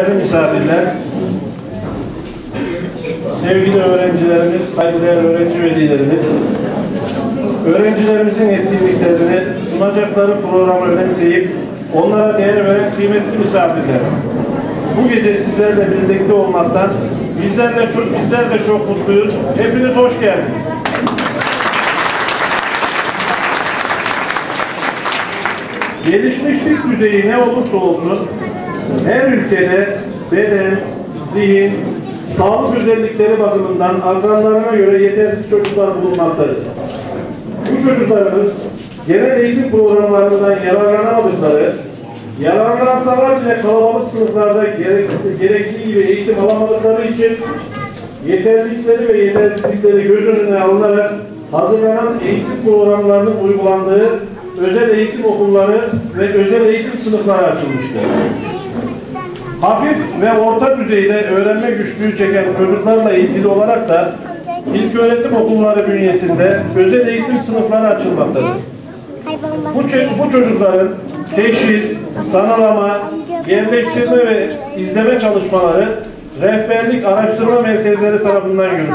değerli misafirler, sevgili öğrencilerimiz, saygıdeğer öğrenci velilerimiz, öğrencilerimizin etkinliklerini sunacakları programı önemseyip onlara değer veren kıymetli misafirler. Bu gece sizlerle birlikte olmaktan bizler de çok, bizler de çok mutluyuz. Hepiniz hoş geldiniz. Gelişmişlik düzeyi ne olursa olsun her ülkede beden, zihin, sağlık özellikleri bakımından akranlarına göre yetersiz çocuklar bulunmaktadır. Bu çocuklarımız genel eğitim programlarından yararlanamadıkları, yararlansalar bile kalabalık sınıflarda gerek, gerektiği gibi eğitim alamadıkları için yeterlilikleri ve yetersizlikleri göz önüne alınarak hazırlanan eğitim programlarının uygulandığı özel eğitim okulları ve özel eğitim sınıfları açılmıştır. Hafif ve orta düzeyde öğrenme güçlüğü çeken çocuklarla ilgili olarak da ilk öğretim okulları bünyesinde özel eğitim sınıfları açılmaktadır. Bu, bu çocukların teşhis, tanılama, yerleştirme ve izleme çalışmaları rehberlik araştırma merkezleri tarafından yürütülür.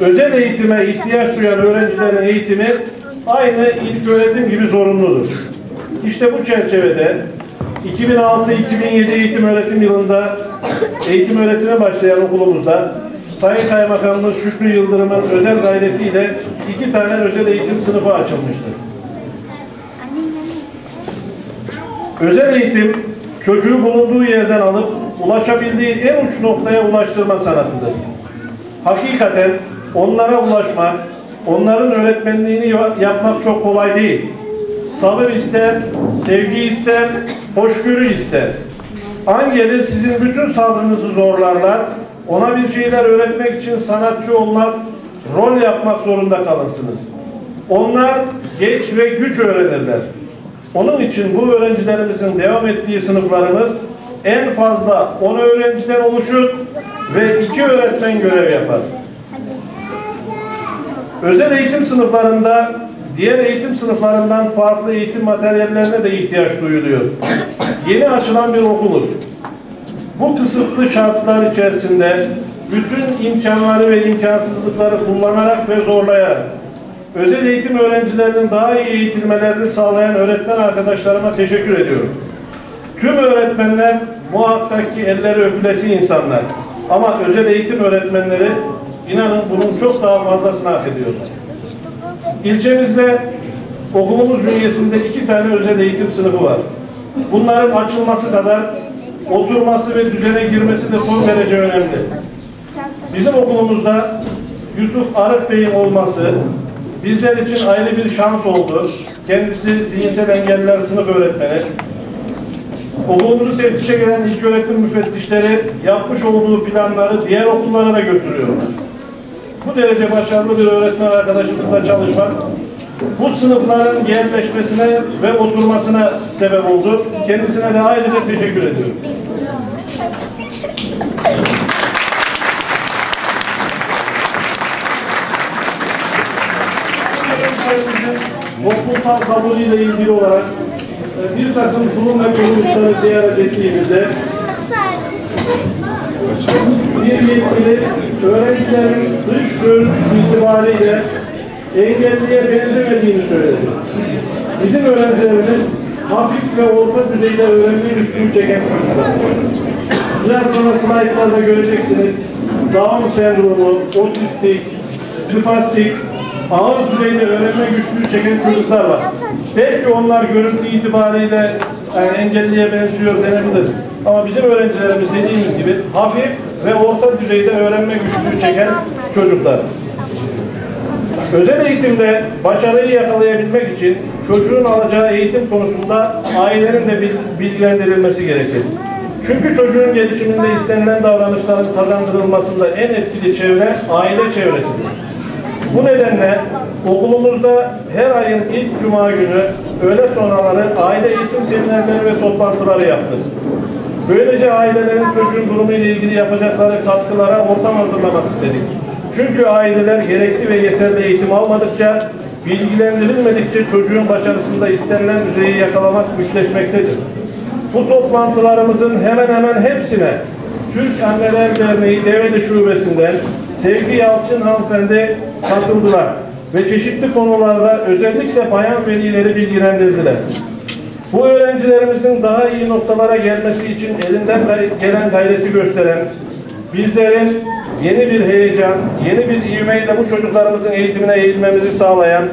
Özel eğitime ihtiyaç duyan öğrencilerin eğitimi aynı ilk öğretim gibi zorunludur. İşte bu çerçevede 2006-2007 eğitim öğretim yılında eğitim öğretime başlayan okulumuzda Sayın Kaymakamımız Şükrü Yıldırım'ın özel gayretiyle iki tane özel eğitim sınıfı açılmıştır. Özel eğitim çocuğu bulunduğu yerden alıp ulaşabildiği en uç noktaya ulaştırma sanatıdır. Hakikaten onlara ulaşmak, onların öğretmenliğini ya- yapmak çok kolay değil. Sabır ister, sevgi ister, hoşgörü ister. An gelir sizin bütün sabrınızı zorlarlar. Ona bir şeyler öğretmek için sanatçı olmak, rol yapmak zorunda kalırsınız. Onlar geç ve güç öğrenirler. Onun için bu öğrencilerimizin devam ettiği sınıflarımız en fazla 10 öğrenciden oluşur ve iki öğretmen görev yapar. Özel eğitim sınıflarında diğer eğitim sınıflarından farklı eğitim materyallerine de ihtiyaç duyuluyor. Yeni açılan bir okuluz. Bu kısıtlı şartlar içerisinde bütün imkanları ve imkansızlıkları kullanarak ve zorlayarak özel eğitim öğrencilerinin daha iyi eğitilmelerini sağlayan öğretmen arkadaşlarıma teşekkür ediyorum. Tüm öğretmenler muhakkak ki elleri öpülesi insanlar. Ama özel eğitim öğretmenleri inanın bunun çok daha fazlasını hak ediyorlar. İlçemizde okulumuz bünyesinde iki tane özel eğitim sınıfı var. Bunların açılması kadar oturması ve düzene girmesi de son derece önemli. Bizim okulumuzda Yusuf Arık Bey'in olması bizler için ayrı bir şans oldu. Kendisi zihinsel engelliler sınıf öğretmeni. Okulumuzu teftişe gelen ilk öğretim müfettişleri yapmış olduğu planları diğer okullara da götürüyorlar. Bu derece başarılı bir öğretmen arkadaşımızla çalışmak bu sınıfların yerleşmesine ve oturmasına sebep oldu. Kendisine de ayrıca teşekkür ediyorum. toplumsal kabulüyle ilgili olarak e, bir takım kurum ve kuruluşları ziyaret ettiğimizde bir yetkili öğrencilerin dış görünüş itibariyle engelliye benzemediğini söyledi. Bizim öğrencilerimiz hafif ve orta düzeyde öğrenme güçlüğü çeken çocuklar. Biraz sonra slaytlarda göreceksiniz. Down sendromu, otistik, spastik, ağır düzeyde öğrenme güçlüğü çeken çocuklar var. Belki onlar görüntü itibariyle yani engelliye benziyor denebilir. Ama bizim öğrencilerimiz dediğimiz gibi hafif ve orta düzeyde öğrenme güçlüğü çeken çocuklar. Özel eğitimde başarıyı yakalayabilmek için çocuğun alacağı eğitim konusunda ailenin de bil- bilgilendirilmesi gerekir. Çünkü çocuğun gelişiminde istenilen davranışların kazandırılmasında en etkili çevre aile çevresidir. Bu nedenle okulumuzda her ayın ilk cuma günü öğle sonraları aile eğitim seminerleri ve toplantıları yaptık. Böylece ailelerin çocuğun durumu ile ilgili yapacakları katkılara ortam hazırlamak istedik. Çünkü aileler gerekli ve yeterli eğitim almadıkça, bilgilendirilmedikçe çocuğun başarısında istenilen düzeyi yakalamak güçleşmektedir. Bu toplantılarımızın hemen hemen hepsine Türk Anneler Derneği Develi Şubesi'nden Sevgi Yalçın hanımefendi katıldılar ve çeşitli konularda özellikle bayan velileri bilgilendirdiler. Bu öğrencilerimizin daha iyi noktalara gelmesi için elinden gelen gayreti gösteren, bizlerin yeni bir heyecan, yeni bir ivmeyle bu çocuklarımızın eğitimine eğilmemizi sağlayan,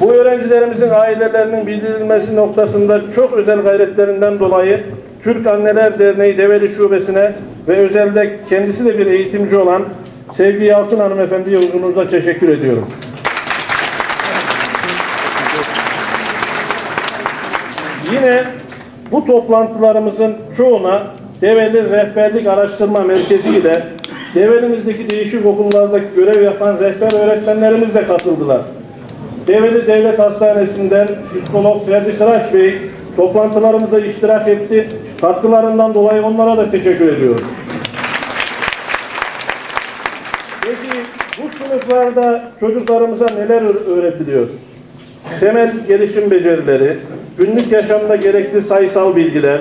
bu öğrencilerimizin ailelerinin bildirilmesi noktasında çok özel gayretlerinden dolayı Türk Anneler Derneği Develi Şubesi'ne ve özelde kendisi de bir eğitimci olan Sevgi Yalçın Hanımefendi'ye huzurunuzda teşekkür ediyorum. Yine bu toplantılarımızın çoğuna Develi Rehberlik Araştırma Merkezi ile Develimizdeki değişik okullarda görev yapan rehber öğretmenlerimiz de katıldılar. Develi Devlet Hastanesi'nden psikolog Ferdi Kıraç Bey toplantılarımıza iştirak etti. Katkılarından dolayı onlara da teşekkür ediyorum. Peki bu sınıflarda çocuklarımıza neler öğretiliyor? Temel gelişim becerileri, günlük yaşamda gerekli sayısal bilgiler,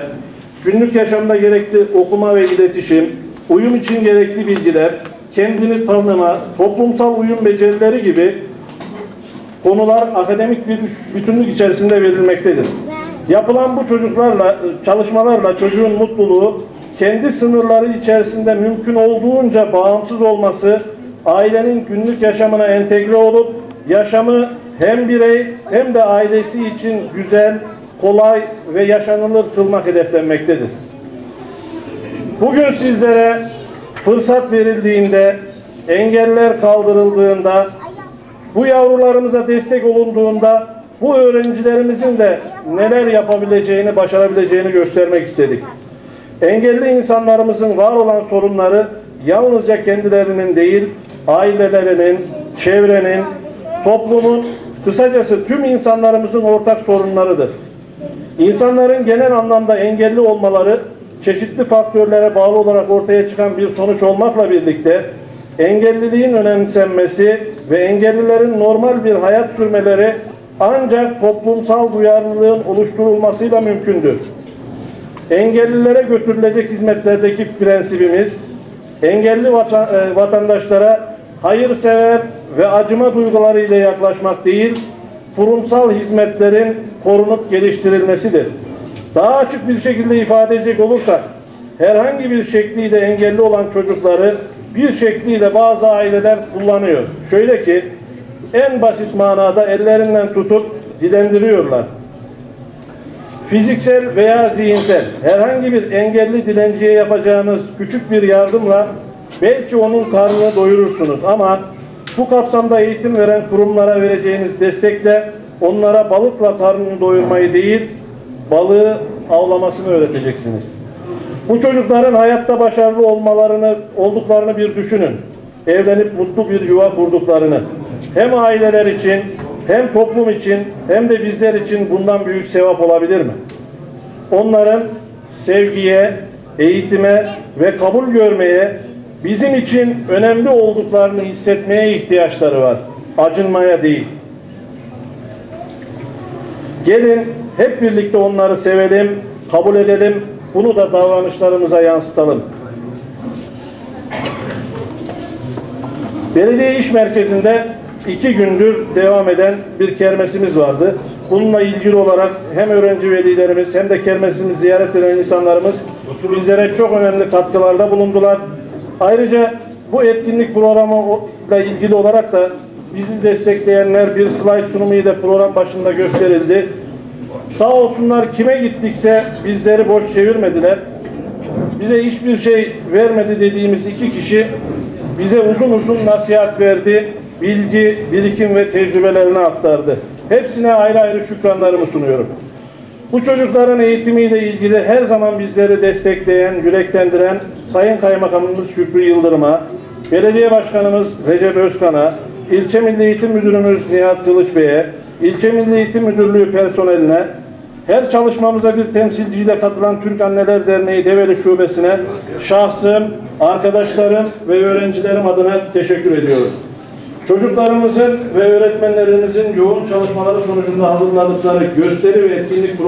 günlük yaşamda gerekli okuma ve iletişim, uyum için gerekli bilgiler, kendini tanıma, toplumsal uyum becerileri gibi konular akademik bir bütünlük içerisinde verilmektedir. Yapılan bu çocuklarla, çalışmalarla çocuğun mutluluğu kendi sınırları içerisinde mümkün olduğunca bağımsız olması, ailenin günlük yaşamına entegre olup yaşamı hem birey hem de ailesi için güzel, kolay ve yaşanılır kılmak hedeflenmektedir. Bugün sizlere fırsat verildiğinde, engeller kaldırıldığında, bu yavrularımıza destek olunduğunda bu öğrencilerimizin de neler yapabileceğini, başarabileceğini göstermek istedik. Engelli insanlarımızın var olan sorunları yalnızca kendilerinin değil, ailelerinin, çevrenin, toplumun, kısacası tüm insanlarımızın ortak sorunlarıdır. İnsanların genel anlamda engelli olmaları çeşitli faktörlere bağlı olarak ortaya çıkan bir sonuç olmakla birlikte engelliliğin önemsenmesi ve engellilerin normal bir hayat sürmeleri ancak toplumsal duyarlılığın oluşturulmasıyla mümkündür. Engellilere götürülecek hizmetlerdeki prensibimiz engelli e, vatandaşlara hayırsever ve acıma duygularıyla yaklaşmak değil, kurumsal hizmetlerin korunup geliştirilmesidir. Daha açık bir şekilde ifade edecek olursak, herhangi bir şekliyle engelli olan çocukları bir şekliyle bazı aileler kullanıyor. Şöyle ki, en basit manada ellerinden tutup dilendiriyorlar. Fiziksel veya zihinsel herhangi bir engelli dilenciye yapacağınız küçük bir yardımla belki onun karnını doyurursunuz ama bu kapsamda eğitim veren kurumlara vereceğiniz destekle onlara balıkla karnını doyurmayı değil, balığı avlamasını öğreteceksiniz. Bu çocukların hayatta başarılı olmalarını, olduklarını bir düşünün. Evlenip mutlu bir yuva kurduklarını. Hem aileler için, hem toplum için, hem de bizler için bundan büyük sevap olabilir mi? Onların sevgiye, eğitime ve kabul görmeye, bizim için önemli olduklarını hissetmeye ihtiyaçları var. Acınmaya değil. Gelin hep birlikte onları sevelim, kabul edelim, bunu da davranışlarımıza yansıtalım. Belediye İş Merkezi'nde iki gündür devam eden bir kermesimiz vardı. Bununla ilgili olarak hem öğrenci velilerimiz hem de kermesimizi ziyaret eden insanlarımız bizlere çok önemli katkılarda bulundular. Ayrıca bu etkinlik programı ile ilgili olarak da bizi destekleyenler bir slide sunumu ile program başında gösterildi. Sağ olsunlar kime gittikse bizleri boş çevirmediler. Bize hiçbir şey vermedi dediğimiz iki kişi bize uzun uzun nasihat verdi. Bilgi, birikim ve tecrübelerini aktardı. Hepsine ayrı ayrı şükranlarımı sunuyorum. Bu çocukların eğitimiyle ilgili her zaman bizleri destekleyen, yüreklendiren Sayın Kaymakamımız Şükrü Yıldırım'a, Belediye Başkanımız Recep Özkan'a, İlçe Milli Eğitim Müdürümüz Nihat Kılıç Bey'e, İlçe Milli Eğitim Müdürlüğü personeline, her çalışmamıza bir temsilciyle katılan Türk Anneler Derneği Develi Şubesi'ne şahsım, arkadaşlarım ve öğrencilerim adına teşekkür ediyorum. Çocuklarımızın ve öğretmenlerimizin yoğun çalışmaları sonucunda hazırladıkları gösteri ve etkinlik